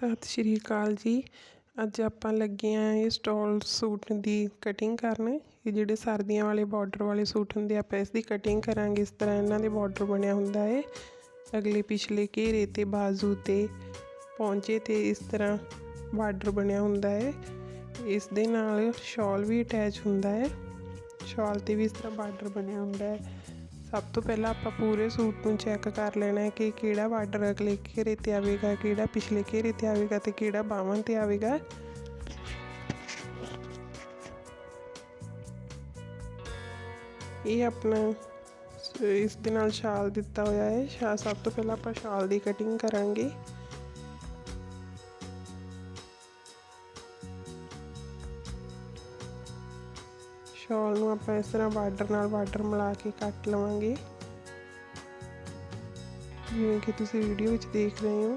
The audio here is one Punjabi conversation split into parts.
ਸਤਿ ਸ਼੍ਰੀ ਅਕਾਲ ਜੀ। ਅੱਜ ਆਪਾਂ ਲੱਗੇ ਹਾਂ ਇਹ ਸਟੋਲ ਸੂਟ ਦੀ ਕਟਿੰਗ ਕਰਨ। ਇਹ ਜਿਹੜੇ ਸਰਦੀਆਂ ਵਾਲੇ ਬਾਰਡਰ ਵਾਲੇ ਸੂਟ ਹੁੰਦੇ, ਆਪਾਂ ਇਸ ਦੀ ਕਟਿੰਗ ਕਰਾਂਗੇ। ਇਸ ਤਰ੍ਹਾਂ ਇਹਨਾਂ ਦੇ ਬਾਰਡਰ ਬਣਿਆ ਹੁੰਦਾ ਹੈ ਅਗਲੇ ਪਿਛਲੇ ਘੇਰੇ ਤੇ, ਬਾਜ਼ੂ ਤੇ, ਪੌਂਚੇ ਤੇ ਇਸ ਤਰ੍ਹਾਂ ਬਾਰਡਰ ਬਣਿਆ ਹੁੰਦਾ ਹੈ ਇਸ ਦੇ ਨਾਲ ਸ਼ਾਲ ਵੀ ਅਟੈਚ ਹੁੰਦਾ ਹੈ ਸ਼ਾਲ ਤੇ ਵੀ ਇਸ ਤਰ੍ਹਾਂ ਬਾਰਡਰ ਬਣਿਆ ਹੁੰਦਾ ਹੈ ਸਭ ਤੋਂ ਪਹਿਲਾਂ ਆਪਾਂ ਪੂਰੇ ਸੂਟ ਨੂੰ ਚੈੱਕ ਕਰ ਲੈਣਾ ਹੈ ਕਿ ਕਿਹੜਾ ਬਾਰਡਰ ਅਗਲੇ ਘੇਰੇ ਤੇ ਆਵੇਗਾ ਕਿਹੜਾ ਪਿਛਲੇ ਘੇਰੇ ਤੇ ਆਵੇਗਾ ਤੇ ਕਿਹੜਾ ਬਾਹਾਂ ਤੇ ਆਵੇਗਾ ਇਹ ਆਪਣਾ ਇਸ ਦੇ ਨਾਲ ਸ਼ਾਲ ਦਿੱਤਾ ਹੋਇਆ ਹੈ ਸ਼ਾ ਸਭ ਤੋਂ ਪਹਿਲਾਂ ਆਪਾਂ ਸ਼ਾਲ ਦੀ ਕਟਿੰਗ ਕਰਾਂਗੇ ਸ਼ਾਲ ਨੂੰ ਆਪਾਂ ਇਸ ਤਰ੍ਹਾਂ ਬਾਰਡਰ ਨਾਲ ਬਾਰਡਰ ਮਿਲਾ ਕੇ ਕੱਟ ਲਵਾਂਗੇ। ਜਿਵੇਂ ਕਿ ਤੁਸੀਂ ਵੀਡੀਓ ਵਿੱਚ ਦੇਖ ਰਹੇ ਹੋ।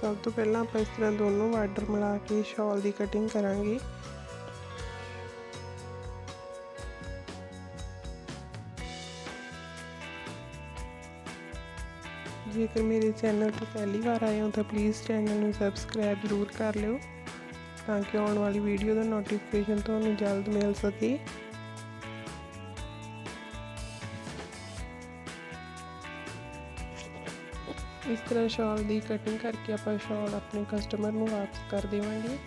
ਸਭ ਤੋਂ ਪਹਿਲਾਂ ਆਪਾਂ ਇਸ ਤਰ੍ਹਾਂ ਦੋਨੋਂ ਬਾਰਡਰ ਮਿਲਾ ਕੇ ਸ਼ਾਲ ਦੀ ਕਟਿੰਗ ਕਰਾਂਗੇ। ਜੇਕਰ ਮੇਰੇ ਚੈਨਲ ਤੋਂ ਪਹਿਲੀ ਵਾਰ ਆਏ ਹੋ ਤਾਂ ਪਲੀਜ਼ ਚੈਨਲ ਨੂੰ ਸਬਸਕ੍ਰਾਈਬ ਜ਼ਰੂਰ ਕਰ ਲਿਓ ਤਾਂ ਕਿ ਆਉਣ ਵਾਲੀ ਵੀਡੀਓ ਦਾ ਨੋਟੀਫਿਕੇਸ਼ਨ ਤੁਹਾਨੂੰ ਜਲਦ ਮਿਲ ਸਕੇ। ਇਸ ਤਰ੍ਹਾਂ ਸ਼ਾਲ ਦੀ ਕਟਿੰਗ ਕਰਕੇ ਆਪਾਂ ਸ਼ਾਲ ਆਪਣੇ ਕਸਟਮਰ ਨੂੰ ਵਾਪਸ ਕਰ ਦੇਵਾਂਗੇ।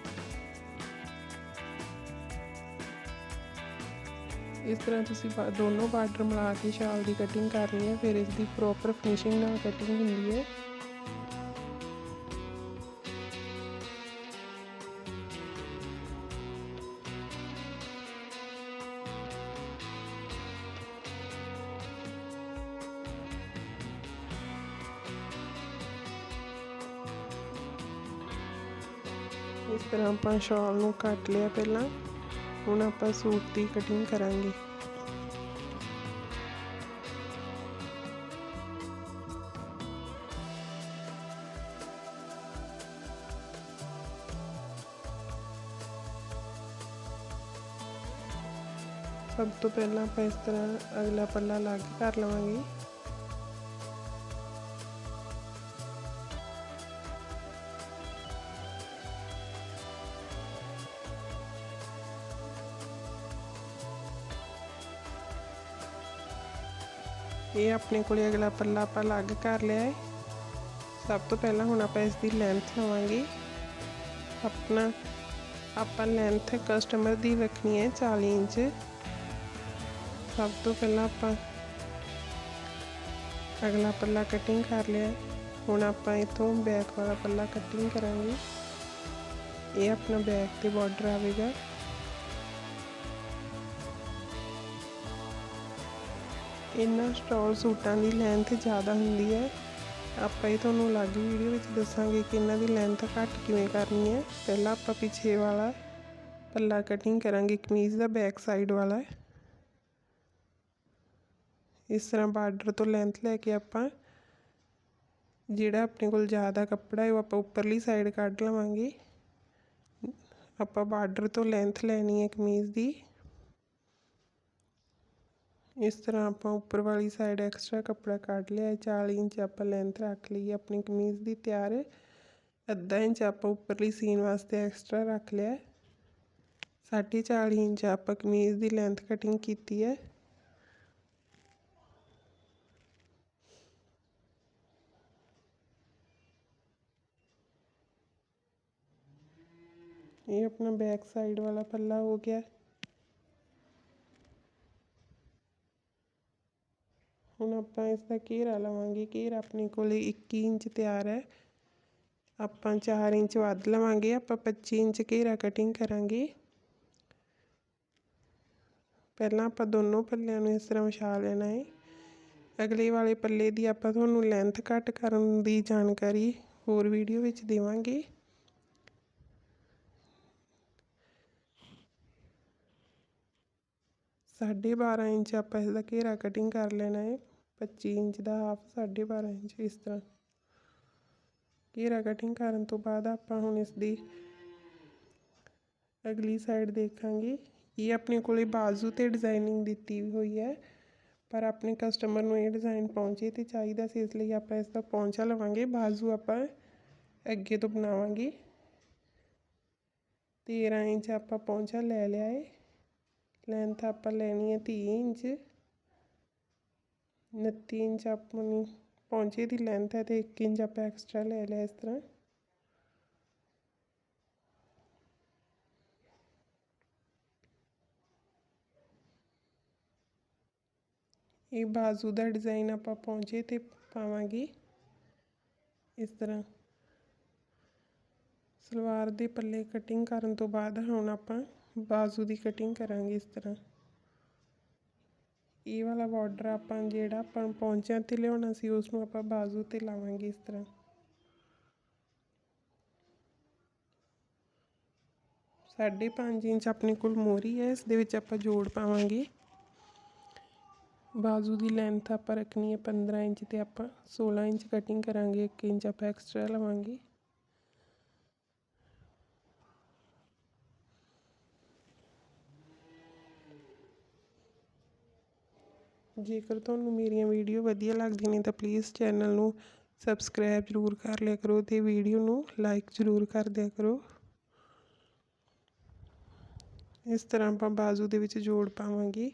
ਇਸ ਤਰ੍ਹਾਂ ਤੁਸੀਂ ਦੋਨੋਂ ਬਾਰਡਰ ਮਿਲਾ ਕੇ ਸ਼ਾਲ ਦੀ ਕਟਿੰਗ ਕਰਨੀ ਹੈ, ਫਿਰ ਇਸ ਦੀ ਪ੍ਰੋਪਰ ਫਿਨਿਸ਼ਿੰਗ ਨਾਲ ਕਟਿੰਗ ਹੁੰਦੀ ਹੈ। ਇਸ ਤਰ੍ਹਾਂ ਆਪਾਂ ਸ਼ਾਲ ਨੂੰ ਕੱਟ ਲਿਆ ਪਹਿਲਾਂ। ਹੁਣ ਆਪਾਂ ਸੂਟ ਦੀ ਕਟਿੰਗ ਕਰਾਂਗੇ। ਸਭ ਤੋਂ ਪਹਿਲਾਂ ਆਪਾਂ ਇਸ ਤਰ੍ਹਾਂ ਅਗਲਾ ਪੱਲਾ ਲੱਗ ਕਰ ਲਵਾਂਗੇ। ਇਹ ਆਪਣੇ ਕੋਲੇ ਅਗਲਾ ਪੱਲਾ ਆਪਾਂ ਅਲੱਗ ਕਰ ਲਿਆ ਹੈ ਸਭ ਤੋਂ ਪਹਿਲਾਂ ਹੁਣ ਆਪਾਂ ਇਸ ਦੀ ਲੈਂਥ ਲਵਾਂਗੇ। ਆਪਣਾ, ਆਪਾਂ ਲੈਂਥ ਕਸਟਮਰ ਦੀ ਰੱਖਣੀ ਹੈ 40 ਇੰਚ। ਸਭ ਤੋਂ ਪਹਿਲਾਂ ਆਪਾਂ ਅਗਲਾ ਪੱਲਾ ਕਟਿੰਗ ਕਰ ਲਿਆ ਹੁਣ ਆਪਾਂ ਇਥੋਂ ਬੈਕ ਵਾਲਾ ਪੱਲਾ ਕਟਿੰਗ ਕਰਾਂਗੇ। ਇਹ ਆਪਣਾ ਬੈਕ ਤੇ ਬਾਰਡਰ ਆਵੇਗਾ। ਇਹਨਾਂ ਸਟਾਲ ਸੂਟਾਂ ਦੀ ਲੈਂਥ ਜ਼ਿਆਦਾ ਹੁੰਦੀ ਹੈ। ਆਪਾਂ ਇਹ ਤੁਹਾਨੂੰ ਅਲੱਗ ਵੀਡੀਓ ਵਿੱਚ ਦੱਸਾਂਗੇ ਕਿ ਇਹਨਾਂ ਦੀ ਲੈਂਥ ਘੱਟ ਕਿਵੇਂ ਕਰਨੀ ਹੈ। ਪਹਿਲਾਂ ਆਪਾਂ ਪਿੱਛੇ ਵਾਲਾ ਪੱਲਾ ਕਟਿੰਗ ਕਰਾਂਗੇ, ਕਮੀਜ਼ ਦਾ ਬੈਕ ਸਾਈਡ ਵਾਲਾ। ਇਸ ਤਰ੍ਹਾਂ ਬਾਰਡਰ ਤੋਂ ਲੈਂਥ ਲੈ ਕੇ ਆਪਾਂ ਜਿਹੜਾ ਆਪਣੇ ਕੋਲ ਜ਼ਿਆਦਾ ਕੱਪੜਾ ਹੈ, ਉਹ ਆਪਾਂ ਉੱਪਰਲੀ ਸਾਈਡ ਕੱਢ ਲਵਾਂਗੇ। ਆਪਾਂ ਬਾਰਡਰ ਤੋਂ ਲੈਂਥ ਲੈਣੀ ਹੈ ਕਮੀਜ਼ ਦੀ। ਇਸ ਤਰ੍ਹਾਂ ਆਪਾਂ ਉੱਪਰ ਵਾਲੀ ਸਾਈਡ ਐਕਸਟਰਾ ਕੱਪੜਾ ਕੱਢ ਲਿਆ 40 ਇੰਚ ਆਪਾਂ ਲੈਂਥ ਰੱਖ ਲਈ ਆਪਣੀ ਕਮੀਜ਼ ਦੀ ਤਿਆਰ ਅੱਧਾ ਇੰਚ ਆਪਾਂ ਉੱਪਰਲੀ ਸੀਨ ਵਾਸਤੇ ਐਕਸਟਰਾ ਰੱਖ ਲਿਆ 40 ਇੰਚ ਆਪਾਂ ਕਮੀਜ਼ ਦੀ ਲੈਂਥ ਕਟਿੰਗ ਕੀਤੀ ਹੈ ਇਹ ਆਪਣਾ ਬੈਕ ਸਾਈਡ ਵਾਲਾ ਪੱਲਾ ਹੋ ਗਿਆ ਹੁਣ ਆਪਾਂ ਇਸ ਦਾ ਘੇਰਾ ਲਵਾਂਗੇ। ਘੇਰਾ ਆਪਣੇ ਕੋਲੇ 21 ਇੰਚ ਤਿਆਰ ਹੈ। ਆਪਾਂ 4 ਇੰਚ ਵੱਧ ਲਵਾਂਗੇ। ਆਪਾਂ 25 ਇੰਚ ਘੇਰਾ ਕਟਿੰਗ ਕਰਾਂਗੇ। ਪਹਿਲਾਂ ਆਪਾਂ ਦੋਨੋਂ ਪੱਲਿਆਂ ਨੂੰ ਇਸ ਤਰ੍ਹਾਂ ਵਿਛਾ ਲੈਣਾ ਹੈ। ਅਗਲੇ ਵਾਲੇ ਪੱਲੇ ਦੀ ਆਪਾਂ ਤੁਹਾਨੂੰ ਲੈਂਥ ਕੱਟ ਕਰਨ ਦੀ ਜਾਣਕਾਰੀ ਹੋਰ ਵੀਡੀਓ ਵਿੱਚ ਦੇਵਾਂਗੇ। ਸਾਢੇ 12 ਇੰਚ ਆਪਾਂ ਇਸ ਦਾ ਘੇਰਾ ਕਟਿੰਗ ਕਰ ਲੈਣਾ ਹੈ। 25 ਇੰਚ ਦਾ ਹਾਫ ਸਾਢੇ 12 ਇੰਚ, ਇਸ ਤਰ੍ਹਾਂ। ਘੇਰਾ ਕਟਿੰਗ ਕਰਨ ਤੋਂ ਬਾਅਦ ਆਪਾਂ ਹੁਣ ਇਸ ਦੀ ਅਗਲੀ ਸਾਈਡ ਦੇਖਾਂਗੇ। ਇਹ ਆਪਣੇ ਕੋਲੇ ਬਾਜ਼ੂ ਤੇ ਡਿਜ਼ਾਈਨਿੰਗ ਦਿੱਤੀ ਹੋਈ ਹੈ, ਪਰ ਆਪਣੇ ਕਸਟਮਰ ਨੂੰ ਇਹ ਡਿਜ਼ਾਈਨ ਪਹੁੰਚੇ ਤੇ ਚਾਹੀਦਾ ਸੀ, ਇਸ ਲਈ ਆਪਾਂ ਇਸ ਦਾ ਪਹੁੰਚਾ ਲਵਾਂਗੇ। ਬਾਜ਼ੂ ਆਪਾਂ ਅੱਗੇ ਤੋਂ ਬਣਾਵਾਂਗੇ। 13 ਇੰਚ ਆਪਾਂ ਪਹੁੰਚਾ ਲੈ ਲਿਆ ਏ। ਲੈਂਥ ਆਪਾਂ ਲੈਣੀ ਹੈ 30 ਇੰਚ। 29 ਇੰਚ ਆਪਣੀ ਪਹੁੰਚੇ ਦੀ ਲੈਂਥ ਹੈ ਤੇ 1 ਇੰਚ ਆਪਾਂ ਐਕਸਟਰਾ ਲੈ ਲਿਆ ਇਸ ਤਰ੍ਹਾਂ। ਇਹ ਬਾਜ਼ੂ ਦਾ ਡਿਜ਼ਾਈਨ ਆਪਾਂ ਪਹੁੰਚੇ ਤੇ ਪਾਵਾਂਗੇ। ਇਸ ਤਰ੍ਹਾਂ। ਸਲਵਾਰ ਦੇ ਪੱਲੇ ਕਟਿੰਗ ਕਰਨ ਤੋਂ ਬਾਅਦ ਹੁਣ ਆਪਾਂ ਬਾਜ਼ੂ ਦੀ ਕਟਿੰਗ ਕਰਾਂਗੇ ਇਸ ਤਰ੍ਹਾਂ। ਇਹ ਵਾਲਾ ਬਾਰਡਰ ਆਪਾਂ ਜਿਹੜਾ ਆਪਾਂ ਪੌਂਚਿਆਂ ਤੇ ਲਿਆਉਣਾ ਸੀ ਉਸ ਨੂੰ ਆਪਾਂ ਬਾਜ਼ੂ ਤੇ ਲਾਵਾਂਗੇ ਇਸ ਤਰ੍ਹਾਂ। ਸਾਢੇ ਪੰਜ ਇੰਚ ਆਪਣੇ ਕੋਲ ਮੋਰੀ ਹੈ, ਇਸ ਦੇ ਵਿੱਚ ਆਪਾਂ ਜੋੜ ਪਾਵਾਂਗੇ। ਬਾਜ਼ੂ ਦੀ ਲੈਂਥ ਆਪਾਂ ਰੱਖਣੀ ਹੈ 15 ਇੰਚ ਤੇ ਆਪਾਂ 16 ਇੰਚ ਕਟਿੰਗ ਕਰਾਂਗੇ 1 ਇੰਚ ਆਪਾਂ ਐਕਸਟਰਾ ਲਵਾਂਗੇ। ਜੇਕਰ ਤੁਹਾਨੂੰ ਮੇਰੀਆਂ ਵੀਡੀਓ ਵਧੀਆ ਲੱਗਦੀਆਂ ਨੇ ਤਾਂ ਪਲੀਜ਼ ਚੈਨਲ ਨੂੰ ਸਬਸਕ੍ਰਾਈਬ ਜ਼ਰੂਰ ਕਰ ਲਿਆ ਕਰੋ ਅਤੇ ਵੀਡੀਓ ਨੂੰ ਲਾਈਕ ਜ਼ਰੂਰ ਕਰ ਦਿਆ ਕਰੋ। ਇਸ ਤਰ੍ਹਾਂ ਆਪਾਂ ਬਾਜ਼ੂ ਦੇ ਵਿੱਚ ਜੋੜ ਪਾਵਾਂਗੇ।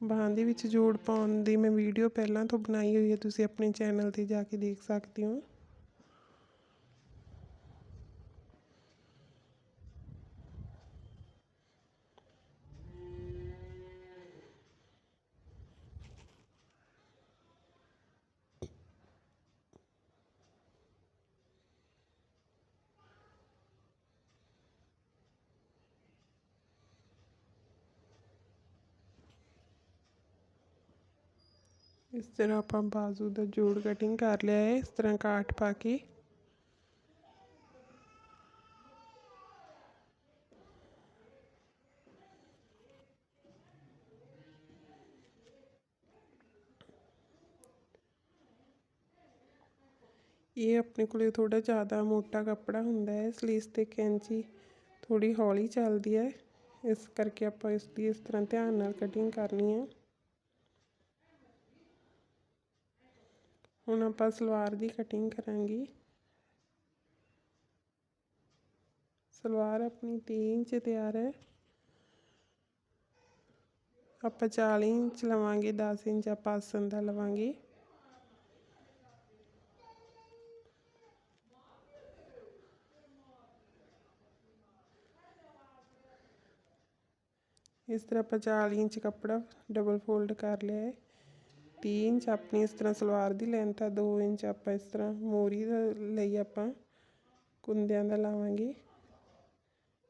ਬਾਹਾਂ ਦੇ ਵਿੱਚ ਜੋੜ ਪਾਉਣ ਦੀ ਮੈਂ ਵੀਡੀਓ ਪਹਿਲਾਂ ਤੋਂ ਬਣਾਈ ਹੋਈ ਹੈ, ਤੁਸੀਂ ਆਪਣੇ ਚੈਨਲ ਤੇ ਜਾ ਕੇ ਦੇਖ ਸਕਦੇ ਹੋ। ਇਸ ਤਰ੍ਹਾਂ ਆਪਾਂ ਬਾਜ਼ੂ ਦਾ ਜੋੜ ਕਟਿੰਗ ਕਰ ਲਿਆ ਹੈ ਇਸ ਤਰ੍ਹਾਂ ਕਾਟ ਪਾ ਕੇ ਇਹ ਆਪਣੇ ਕੋਲੇ ਥੋੜਾ ਜ਼ਿਆਦਾ ਮੋਟਾ ਕੱਪੜਾ ਹੁੰਦਾ ਹੈ ਇਸ ਲਈ ਇਸ ਤੇ ਕੈਂਚੀ ਥੋੜੀ ਹੌਲੀ ਚੱਲਦੀ ਹੈ ਇਸ ਕਰਕੇ ਆਪਾਂ ਇਸ ਦੀ ਇਸ ਤਰ੍ਹਾਂ ਧਿਆਨ ਨਾਲ ਕਟਿੰਗ ਕਰਨੀ ਹੈ ਹੁਣ ਆਪਾਂ ਸਲਵਾਰ ਦੀ ਕਟਿੰਗ ਕਰਾਂਗੇ। ਸਲਵਾਰ ਆਪਣੀ 30 ਇੰਚ ਤਿਆਰ ਹੈ। ਆਪਾਂ 40 ਇੰਚ ਲਵਾਂਗੇ 10 ਇੰਚ ਆਪਾਂ ਆਸਨ ਦਾ ਲਵਾਂਗੇ। ਇਸ ਤਰ੍ਹਾਂ ਆਪਾਂ 40 ਇੰਚ ਕੱਪੜਾ ਡਬਲ ਫੋਲਡ ਕਰ ਲਿਆ ਹੈ। 30 ਇੰਚ ਆਪਣੀ ਇਸ ਤਰ੍ਹਾਂ ਸਲਵਾਰ ਦੀ ਲੈਂਥ ਆ 2 ਇੰਚ ਆਪਾਂ ਇਸ ਤਰ੍ਹਾਂ ਮੋਰੀ ਦਾ ਲਈ ਆਪਾਂ, ਕੁੰਦਿਆਂ ਦਾ ਲਾਵਾਂਗੇ।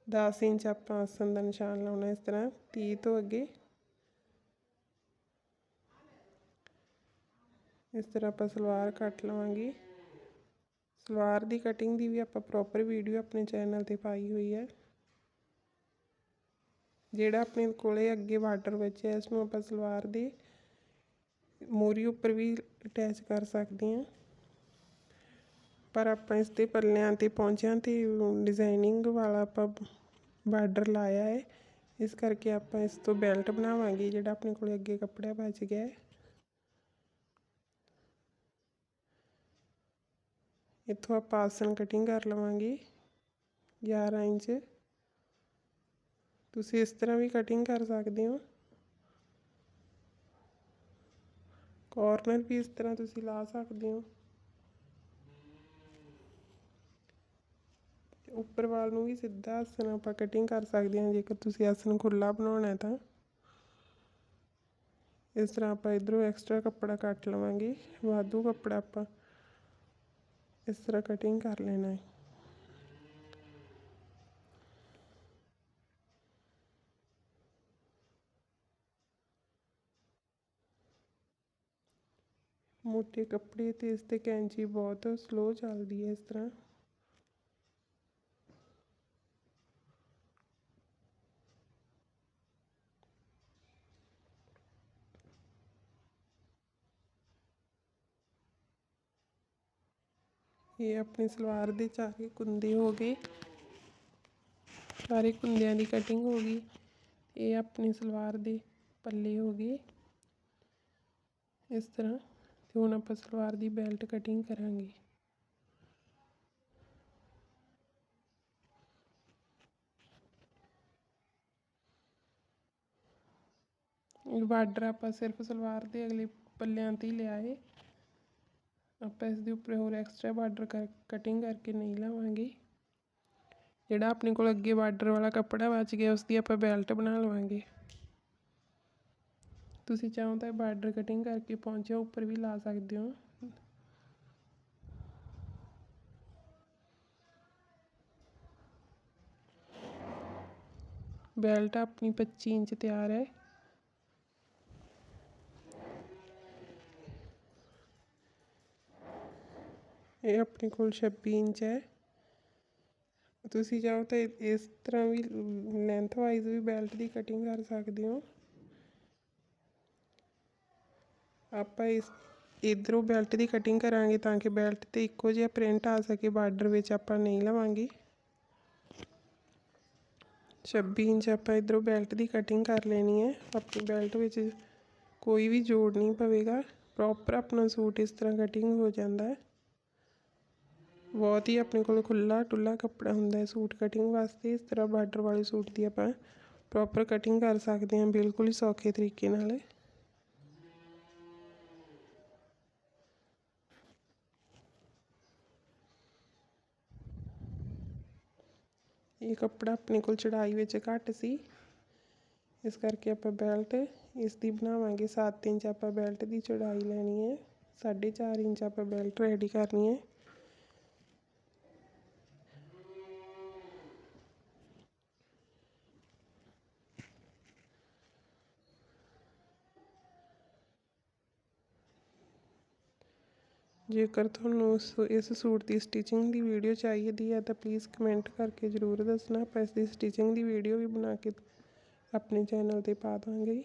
10 ਇੰਚ ਆਪਾਂ ਆਸਨ ਦਾ ਨਿਸ਼ਾਨ ਲਾਉਣਾ ਇਸ ਤਰ੍ਹਾਂ 30 ਤੋਂ ਅੱਗੇ। ਇਸ ਤਰ੍ਹਾਂ ਆਪਾਂ ਸਲਵਾਰ ਕੱਟ ਲਵਾਂਗੇ। ਸਲਵਾਰ ਦੀ ਕਟਿੰਗ ਦੀ ਵੀ ਆਪਾਂ ਪ੍ਰੋਪਰ ਵੀਡੀਓ ਆਪਣੇ ਚੈਨਲ ਤੇ ਪਾਈ ਹੋਈ ਹੈ ਜਿਹੜਾ ਆਪਣੇ ਕੋਲੇ ਅੱਗੇ ਬਾਰਡਰ ਵਿੱਚ ਹੈ ਇਸ ਨੂੰ ਆਪਾਂ ਸਲਵਾਰ ਦੇ ਮੋਰੀ ਉੱਪਰ ਵੀ ਅਟੈਚ ਕਰ ਸਕਦੇ ਹਾਂ। ਪਰ ਆਪਾਂ ਇਸ ਦੇ ਪੱਲਿਆਂ ਤੇ ਪੌਂਚਿਆਂ ਤੇ ਡਿਜ਼ਾਈਨਿੰਗ ਵਾਲਾ ਆਪਾਂ ਬਾਰਡਰ ਲਾਇਆ ਹੈ। ਇਸ ਕਰਕੇ ਆਪਾਂ ਇਸ ਤੋਂ ਬੈਲਟ ਬਣਾਵਾਂਗੇ, ਜਿਹੜਾ ਆਪਣੇ ਕੋਲ ਅੱਗੇ ਕੱਪੜਾ ਬਚ ਗਿਆ ਹੈ। ਇੱਥੋਂ ਆਪਾਂ ਆਸਨ ਕਟਿੰਗ ਕਰ ਲਵਾਂਗੇ 11 ਇੰਚ। ਤੁਸੀਂ ਇਸ ਤਰ੍ਹਾਂ ਵੀ ਕਟਿੰਗ ਕਰ ਸਕਦੇ ਹੋ। ਕਾਰਨਰ ਵੀ ਇਸ ਤਰ੍ਹਾਂ ਤੁਸੀਂ ਲਾ ਸਕਦੇ ਹੋ। ਉੱਪਰ ਵਾਲ ਨੂੰ ਵੀ ਸਿੱਧਾ ਆਸਨ ਆਪਾਂ ਕਟਿੰਗ ਕਰ ਸਕਦੇ ਹਾਂ, ਜੇਕਰ ਤੁਸੀਂ ਆਸਨ ਖੁੱਲਾ ਬਣਾਉਣਾ ਹੈ ਤਾਂ। ਇਸ ਤਰ੍ਹਾਂ ਆਪਾਂ ਇਧਰੋਂ ਐਕਸਟਰਾ ਕੱਪੜਾ ਕੱਟ ਲਵਾਂਗੇ, ਵਾਧੂ ਕੱਪੜਾ ਆਪਾਂ ਇਸ ਤਰ੍ਹਾਂ ਕਟਿੰਗ ਕਰ ਲੈਣਾ ਹੈ। ਮੋਟੇ ਕੱਪੜੇ ਤੇ ਇਸ ਤੇ ਕੈਂਚੀ ਬਹੁਤ ਸਲੋ ਚੱਲਦੀ ਹੈ ਇਸ ਤਰ੍ਹਾਂ ਇਹ ਆਪਣੀ ਸਲਵਾਰ ਦੇ ਚਾਰੇ ਕੁੰਦੇ ਹੋ ਗਏ ਸਾਰੇ ਕੁੰਦਿਆਂ ਦੀ ਕਟਿੰਗ ਹੋ ਗਈ ਇਹ ਆਪਣੀ ਸਲਵਾਰ ਦੇ ਪੱਲੇ ਹੋ ਗਏ ਇਸ ਤਰ੍ਹਾਂ ਤੇ ਹੁਣ ਆਪਾਂ ਸਲਵਾਰ ਦੀ ਬੈਲਟ ਕਟਿੰਗ ਕਰਾਂਗੇ ਇਹ ਬਾਰਡਰ ਆਪਾਂ ਸਿਰਫ ਸਲਵਾਰ ਦੇ ਅਗਲੇ ਪੱਲਿਆਂ ਤੇ ਹੀ ਲਿਆ ਏ ਆਪਾਂ ਇਸ ਦੇ ਉੱਪਰ ਹੋਰ ਐਕਸਟਰਾ ਬਾਰਡਰ ਕਰ ਕਟਿੰਗ ਕਰਕੇ ਨਹੀਂ ਲਾਵਾਂਗੇ ਜਿਹੜਾ ਆਪਣੇ ਕੋਲ ਅੱਗੇ ਬਾਰਡਰ ਵਾਲਾ ਕੱਪੜਾ ਬਚ ਗਿਆ ਉਸ ਦੀ ਆਪਾਂ ਬੈਲਟ ਬਣਾ ਲਵਾਂਗੇ ਤੁਸੀਂ ਚਾਹੋ ਤਾਂ ਬਾਰਡਰ ਕਟਿੰਗ ਕਰਕੇ ਪਹੁੰਚਿਆ, ਉੱਪਰ ਵੀ ਲਾ ਸਕਦੇ ਹੋ। ਬੈਲਟ ਆਪਣੀ 25 ਇੰਚ ਤਿਆਰ ਹੈ। ਇਹ ਆਪਣੇ ਕੋਲ 26 ਇੰਚ ਹੈ। ਤੁਸੀਂ ਚਾਹੋ ਤਾਂ ਇਸ ਤਰ੍ਹਾਂ ਵੀ ਲੈਂਥ ਵਾਈਜ਼ ਵੀ ਬੈਲਟ ਦੀ ਕਟਿੰਗ ਕਰ ਸਕਦੇ ਹੋ। ਆਪਾਂ ਇਸ ਇਧਰੋਂ ਬੈਲਟ ਦੀ ਕਟਿੰਗ ਕਰਾਂਗੇ ਤਾਂ ਕਿ ਬੈਲਟ ਤੇ ਇੱਕੋ ਜਿਹਾ ਪ੍ਰਿੰਟ ਆ ਸਕੇ, ਬਾਰਡਰ ਵਿੱਚ ਆਪਾਂ ਨਹੀਂ ਲਵਾਂਗੇ। 26 ਇੰਚ ਆਪਾਂ ਇਧਰੋਂ ਬੈਲਟ ਦੀ ਕਟਿੰਗ ਕਰ ਲੈਣੀ ਹੈ। ਆਪਣੀ ਬੈਲਟ ਵਿੱਚ ਕੋਈ ਵੀ ਜੋੜ ਨਹੀਂ ਪਵੇਗਾ। ਪ੍ਰੋਪਰ ਆਪਣਾ ਸੂਟ ਇਸ ਤਰ੍ਹਾਂ ਕਟਿੰਗ ਹੋ ਜਾਂਦਾ ਹੈ। ਬਹੁਤ ਹੀ ਆਪਣੇ ਕੋਲ ਖੁੱਲਾ ਟੁੱਲਾ ਕੱਪੜਾ ਹੁੰਦਾ ਹੈ ਸੂਟ ਕਟਿੰਗ ਵਾਸਤੇ। ਇਸ ਤਰ੍ਹਾਂ ਬਾਰਡਰ ਵਾਲੇ ਸੂਟ ਦੀ ਆਪਾਂ ਪ੍ਰੋਪਰ ਕਟਿੰਗ ਕਰ ਸਕਦੇ ਹਾਂ ਬਿਲਕੁਲ ਹੀ ਸੌਖੇ ਤਰੀਕੇ ਨਾਲ। ਇਹ ਕੱਪੜਾ ਆਪਣੇ ਕੋਲ ਚੜਾਈ ਵਿੱਚ ਘੱਟ ਸੀ। ਇਸ ਕਰਕੇ ਆਪਾਂ ਬੈਲਟ ਇਸ ਦੀ ਬਣਾਵਾਂਗੇ। 7 ਇੰਚ ਆਪਾਂ ਬੈਲਟ ਦੀ ਚੜਾਈ ਲੈਣੀ ਹੈ। 4.5 ਇੰਚ ਆਪਾਂ ਬੈਲਟ ਰੈਡੀ ਕਰਨੀ ਹੈ। ਜੇਕਰ ਤੁਹਾਨੂੰ ਉਸ, ਇਸ ਸੂਟ ਦੀ ਸਟਿਚਿੰਗ ਦੀ ਵੀਡੀਓ ਚਾਹੀਦੀ ਹੈ, ਤਾਂ ਪਲੀਜ਼ ਕਮੈਂਟ ਕਰਕੇ ਜ਼ਰੂਰ ਦੱਸਣਾ। ਆਪਾਂ ਇਸ ਦੀ ਸਟਿਚਿੰਗ ਦੀ ਵੀਡੀਓ ਵੀ ਬਣਾ ਕੇ ਆਪਣੇ ਚੈਨਲ ਤੇ ਪਾ ਦਾਂਗੇ।